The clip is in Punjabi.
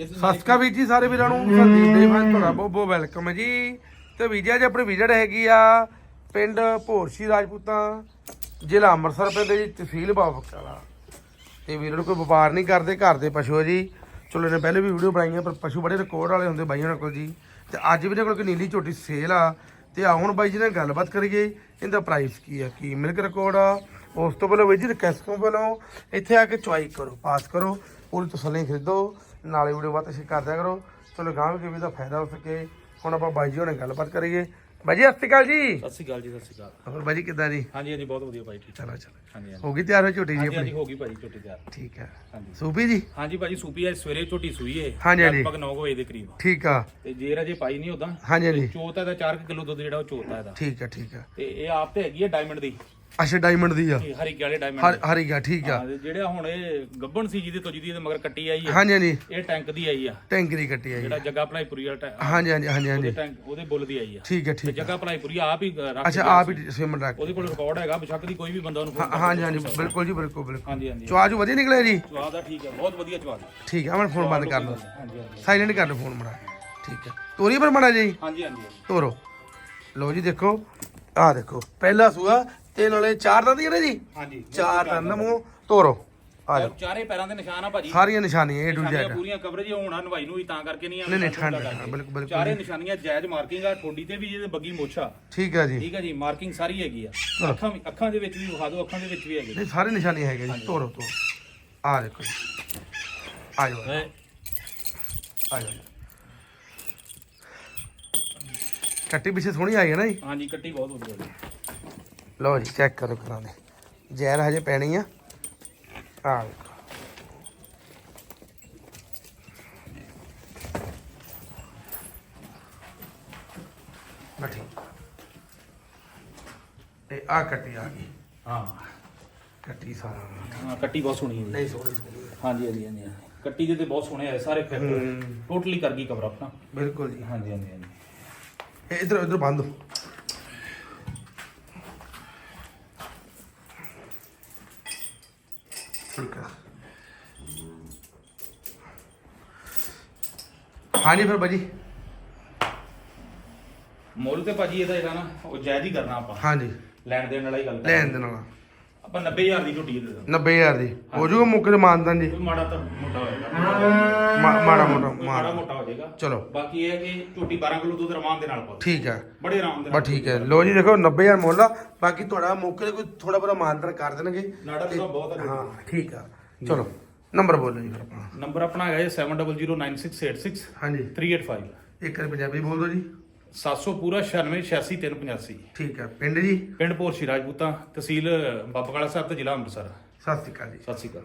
ਸਤਿ ਸ਼੍ਰੀ ਅਕਾਲ ਵੀਰ ਜੀ ਸਾਰੇ ਵੀਰਾਂ ਨੂੰ ਸੰਦੀਪ ਦੇ ਫੈਨ ਤੁਹਾਡਾ ਬਹੁਤ ਬਹੁਤ ਵੈਲਕਮ ਹੈ ਜੀ। ਤੇ ਵੀਜ਼ਾ ਜੀ ਆਪਣੀ ਵਿਜ਼ਿਟ ਹੈਗੀ ਆ ਪਿੰਡ ਭੋਰਸ਼ੀ ਰਾਜਪੂਤਾਂ ਜ਼ਿਲ੍ਹਾ ਅੰਮ੍ਰਿਤਸਰ ਪੈਂਦਾ ਜੀ ਤਹਿਸੀਲ ਬਾਬਕਲਾ ਤੇ ਵੀਰਾਂ ਨੂੰ ਕੋਈ ਵਪਾਰ ਨਹੀਂ ਕਰਦੇ ਘਰ ਦੇ ਪਸ਼ੂ ਆ ਜੀ। ਚਲੋ ਇਹਨੇ ਪਹਿਲੇ ਵੀ ਵੀਡੀਓ ਬਣਾਈਆਂ ਪਰ ਪਸ਼ੂ ਬੜੇ ਰਿਕਾਰਡ ਵਾਲੇ ਹੁੰਦੇ ਬਾਈਆਂ ਕੋਲ ਜੀ। ਤੇ ਅੱਜ ਵੀ ਇਹਨਾਂ ਕੋਲ ਕੋਈ ਨੀਲੀ ਝੋਟੀ ਸੇਲ ਆ। ਤੇ ਆ ਹੁਣ ਬਾਈ ਜੀ ਨਾਲ ਗੱਲਬਾਤ ਕਰੀਏ ਇਹਦਾ ਪ੍ਰਾਈਸ ਕੀ ਆ ਕੀ ਮਿਲਕ ਰਿਕਾਰਡ ਆ। ਉਸ ਤੋਂ ਪਹਿਲਾਂ ਬਾਈ ਜੀ ਰਿਕਵੈਸਟ ਪਹਿਲਾਂ ਇੱਥੇ ਆ ਕੇ ਚੁਆਈ ਕਰੋ ਪਾਸ ਕਰੋ। ਪੂਰੀ ਤਸੱਲੀ ਖਰੀਦੋ ਨਾਲੇ ਵੀਡੀਓ ਬਾਤ ਅਸੀਂ ਕਰਦਿਆ ਕਰੋ। ਚਲੋ ਗਾਂਵ ਕੇ ਵੀ ਦਾ ਫਾਇਦਾ ਹੋ ਸਕੇ ਹੁਣ ਆਪਾਂ ਬਾਈ ਜੀ ਨਾਲ ਗੱਲਬਾਤ ਕਰੀਏ। ਬਾਈ ਜੀ ਸਤਿ ਸ਼੍ਰੀ ਅਕਾਲ ਜੀ। ਸਤਿ ਸ਼੍ਰੀ ਅਕਾਲ ਜੀ ਸਤਿ ਸ਼੍ਰੀ ਅਕਾਲ। ਹੋਰ ਬਾਈ ਜੀ ਕਿੱਦਾਂ ਜੀ? ਹਾਂਜੀ ਹਾਂਜੀ ਬਹੁਤ ਵਧੀਆ ਭਾਈ ਠੀਕ ਚਲੋ ਚਲੋ। ਹਾਂਜੀ ਹਾਂਜੀ। ਹੋ ਗਈ ਤਿਆਰ ਹੋ ਝੋਟੀ ਜੀ ਹਾਂਜੀ ਆਪਣੀ? ਹਾਂਜੀ ਹੋ ਗਈ ਭਾਈ ਝੋਟੀ ਤਿਆਰ। ਠੀਕ ਹੈ ਹਾਂਜੀ। ਸੂਪੀ ਜੀ? ਹਾਂਜੀ ਭਾਜੀ ਸੂਪੀ ਆ ਸਵੇਰੇ ਝੋਟੀ ਸੂਈ ਏ ਹਾਂਜੀ, ਹਾਂਜੀ। ਲਗਭਗ 9 ਵਜੇ ਦੇ ਕਰੀਬ। ਠੀਕ ਆ। ਤੇ ਜੇਰ ਅਜੇ ਪਾਈ ਨਹੀਂ ਉਦਾਂ ਹਾਂਜੀ ਹਾਂਜੀ। ਚੋਤ ਇਹਦਾ 4 ਕਿਲੋ ਦੁੱਧ ਜਿਹੜਾ ਉਹ ਚੋਤ ਇਹਦਾ। ਠੀਕ ਆ ਠੀਕ ਆ। ਤੇ ਇਹ ਆਪ ਤੇ ਹੈਗੀ ਹੈ ਡਾਇਮੰਡ ਦੀ? ਅੱਛਾ ਡਾਇਮੰਡ ਦੀ ਆ। ਇਹ ਹਰੀਕੇ ਵਾਲੇ ਡਾਇਮੰਡ ਹਰ ਹਰੀ ਗਾ ਠੀਕ ਆ। ਜਿਹੜਾ ਹੁਣ ਇਹ ਗੱਬਣ ਸੀ ਜਿਹਦੇ ਤੋਂ ਜਿਹਦੀ ਇਹਦੇ ਮਗਰ ਕੱਟੀ ਆਈ ਹੈ ਹਾਂਜੀ ਹਾਂਜੀ। ਇਹ ਟੈਂਕ ਦੀ ਆਈ ਆ। ਟੈਂਕ ਦੀ ਕੱਟੀ ਆ। ਜੀ ਜਿਹੜਾ ਜੱਗਾ ਭਲਾਈਪੁਰੀ ਵਾਲਾ ਟੈਂਕ ਹਾਂਜੀ ਹਾਂਜੀ ਹਾਂਜੀ ਉਹਦੇ ਟੈਂਕ ਉਹਦੇ ਬੁੱਲ ਦੀ ਆਈ ਆ। ਠੀਕ ਹੈ ਤੇ ਠੀਕ ਆ। ਜੱਗਾ ਭਲਾਈਪੁਰੀ ਆਪ ਹੀ ਰੱਖ ਅੱਛਾ ਆਪ ਹੀ ਸਿਮ ਰੱਖ ਉਹਦੇ ਕੋਲ ਰਿਕਾਰਡ ਹੈਗਾ ਬਸ਼ੱਕ ਦੀ ਕੋਈ ਵੀ ਬੰਦਾ ਉਹਨੂੰ phone ਹਾਂ- ਹਾਂਜੀ। ਹਾਂਜੀ ਬਿਲਕੁਲ ਜੀ ਬਿਲਕੁਲ ਬਿਲਕੁਲ। ਹਾਂਜੀ ਹਾਂਜੀ। ਚਵਾਜੂ ਵਧੀਆ ਨਿਕਲਿਆ ਜੀ? ਜਵਾਬ ਦਾ ਠੀਕ ਹੈ ਬਹੁਤ ਵਧੀਆ ਜਵਾਬ ਠੀਕ ਆ ਮੈਂ ਫੋਨ ਬੰਦ ਕਰ ਲਓ। ਹਾਂਜੀ ਹਾਂਜੀ। ਸਾਇਲੈਂਟ ਕਰ ਲਓ ਫੋਨ ਮੜਾ ਠੀਕ ਹੈ ਤੋਰੀ ਪਰ ਮੜਾ ਜੀ? ਹਾਂਜੀ ਹਾਂਜੀ। ਤੋਰੋ। ਲਓ ਜੀ ਦੇਖੋ। ਆਹ ਦੇਖੋ। ਪਹਿਲਾ ਸੂਆ ਤੇ ਨਾਲੇ ਚਾਰ ਦੰਦ ਨੇ ਜੀ? ਹਾਂਜੀ ਚਾਰ ਦੰਦ ਮੂੰਹ ਤੋਰੋ ਆ ਜਾਓ। ਚਾਰੇ ਪੈਰਾਂ ਦੇ ਨਿਸ਼ਾਨ ਆ ਭਾਜੀ। ਸਾਰੀਆਂ ਨਿਸ਼ਾਨੀਆਂ ਏ ਟੂ ਜ਼ੈਡ ਪੂਰੀਆਂ ਕਵਰੇਜ ਹੋਣਾ ਨਵਾਈ ਨੂੰ ਵੀ ਤਾਂ ਕਰਕੇ ਨਹੀਂ ਆ ਨਹੀਂ, ਨਹੀਂ, ਠੰਡ। ਹਾਂ, ਬਿਲਕੁਲ, ਬਿਲਕੁਲ। ਚਾਰੇ ਨਿਸ਼ਾਨੀਆਂ ਜਾਇਜ਼ ਮਾਰਕਿੰਗ ਆ ਠੋਡੀ ਤੇ ਵੀ ਜਿਹਦੇ ਬੱਗੀ ਮੋਛਾ। ਠੀਕ ਆ ਜੀ। ਠੀਕ ਹੈ ਜੀ ਮਾਰਕਿੰਗ ਸਾਰੀ ਹੈਗੀ ਆ। ਅੱਖਾਂ ਵੀ- ਅੱਖਾਂ ਦੇ ਵਿੱਚ ਵੀ ਵਿਖਾ ਦਿਓ ਅੱਖਾਂ ਦੇ ਵਿੱਚ ਵੀ ਹੈਗੇ। ਨਹੀਂ ਸਾਰੇ ਨਿਸ਼ਾਨੀਆਂ ਹੈਗੇ ਜੀ। ਤੋਰੋ ਤੋਰੋ। ਆ ਦੇਖੋ ਜੀ। ਆ ਜਾਓ। ਹੈ ਆ ਜਾਓ ਕੱਟੀ ਪਿੱਛੇ ਸੋਹਣੀ ਆਈ ਹੈ ਨਾ ਜੀ? ਹਾਂਜੀ ਕੱਟੀ ਬਹੁਤ ਵਧੀਆ ਜੀ। ਲਓ ਜੀ ਚੈੱਕ ਕਰੋ ਕਰਾਂ ਦੇ ਜ਼ਹਿਰ ਹਜੇ ਪੈਣੀ ਆ। ਆ ਬੈਠੀ। ਆ ਕੱਟੀ ਆ ਗਈ। ਹਾਂ। ਕੱਟੀ ਸਾਰਾ। ਹਾਂ ਕੱਟੀ ਬਹੁਤ ਸੋਹਣੀ ਹੈ ਨਹੀਂ ਸੋਹਣੀ ਸੋਹਣੀ ਹੈ। ਹਾਂਜੀ ਹਾਂਜੀ ਹਾਂਜੀ ਹਾਂਜੀ। ਕੱਟੀ ਦੇ ਤੇ ਬਹੁਤ ਸੋਹਣੇ ਆ ਸਾਰੇ ਫੈਕਟਰ ਹੂੰ, ਟੋਟਲੀ ਕਰ ਗਈ ਕਵਰ ਆਪਣਾ। ਬਿਲਕੁਲ ਜੀ। ਹਾਂਜੀ ਹਾਂਜੀ ਹਾਂਜੀ। ਇਹ ਇਧਰ ਇਧਰ ਬੰਦ। ਠੀਕ ਹੈ ਹਾਂਜੀ ਫਿਰ ਬਾਜੀ ਮੁੱਲ ਤੇ ਭਾਜੀ ਇਹਦਾ ਜਿਹੜਾ ਨਾ ਉਹ ਜਾਇਜ਼ ਹੀ ਕਰਨਾ ਆਪਾਂ ਹਾਂਜੀ ਲੈਣ ਦੇਣ ਵਾਲਾ ਹੀ ਗੱਲ। ਲੈਣ ਦੇ ਨਾਲ ਆਪਾਂ 90000 ਦੀ ਝੋਟੀ ਦੇ ਦਾਂਗੇ 90000 ਦੀ। ਹੋ ਜੂਗਾ ਮੁੱਕ ਦੇ ਮਾਨਦਾਨ ਜੀ। ਕੋਈ ਮਾੜਾ ਤਾਂ ਮੋਟਾ ਹੋਏਗਾ ਮਾ- ਮਾੜਾ ਮੋਟਾ ਕੋਈ ਮਾੜਾ ਮੋਟਾ ਹੋ ਜਾਏਗਾ। ਚਲੋ। ਬਾਕੀ ਇਹ ਹੈ ਕਿ ਝੋਟੀ 12 ਕਿਲੋ ਦੁੱਧ ਰਮਾਨ ਦੇ ਨਾਲ ਪਾਓ। ਠੀਕ ਹੈ ਬੜੇ ਆਰਾਮ ਦੇ ਬਸ ਠੀਕ ਹੈ ਲੋ ਜੀ ਦੇਖੋ 90000 ਮੁੱਲ ਆ। ਬਾਕੀ ਤੁਹਾਡਾ ਮੌਕੇ ਤੇ ਕੋਈ ਥੋੜਾ ਬੜਾ ਮਾਨਦਾਨ ਕਰ ਦੇਣਗੇ। ਨਾੜਾ ਤਾਂ ਬਹੁਤ ਹੈ ਹਾਂ ਠੀਕ ਆ। ਚਲੋ ਨੰਬਰ ਬੋਲੋ ਜੀ ਫਿਰ ਆਪਣਾ। ਨੰਬਰ ਆਪਣਾ ਹੈਗਾ ਜੀ 700966 ਹਾਂਜੀ। 385 ਇੱਕ ਵਾਰ ਪੰਜਾਬੀ ਬੋਲ ਦਿਓ ਜੀ। 700 ਪੂਰਾ 96 86 385 ਠੀਕ ਹੈ। ਪਿੰਡ ਜੀ? ਪਿੰਡ ਪੋਰਸ਼ੀ ਰਾਜਪੂਤਾਂ ਤਹਿਸੀਲ ਬਾਬਕਾਲਾ ਸਾਹਿਬ ਤੇ ਜ਼ਿਲ੍ਹਾ ਅੰਮ੍ਰਿਤਸਰ। ਸਤਿ ਸ਼੍ਰੀ ਅਕਾਲ ਜੀ। ਸਤਿ ਸ਼੍ਰੀ ਅਕਾਲ।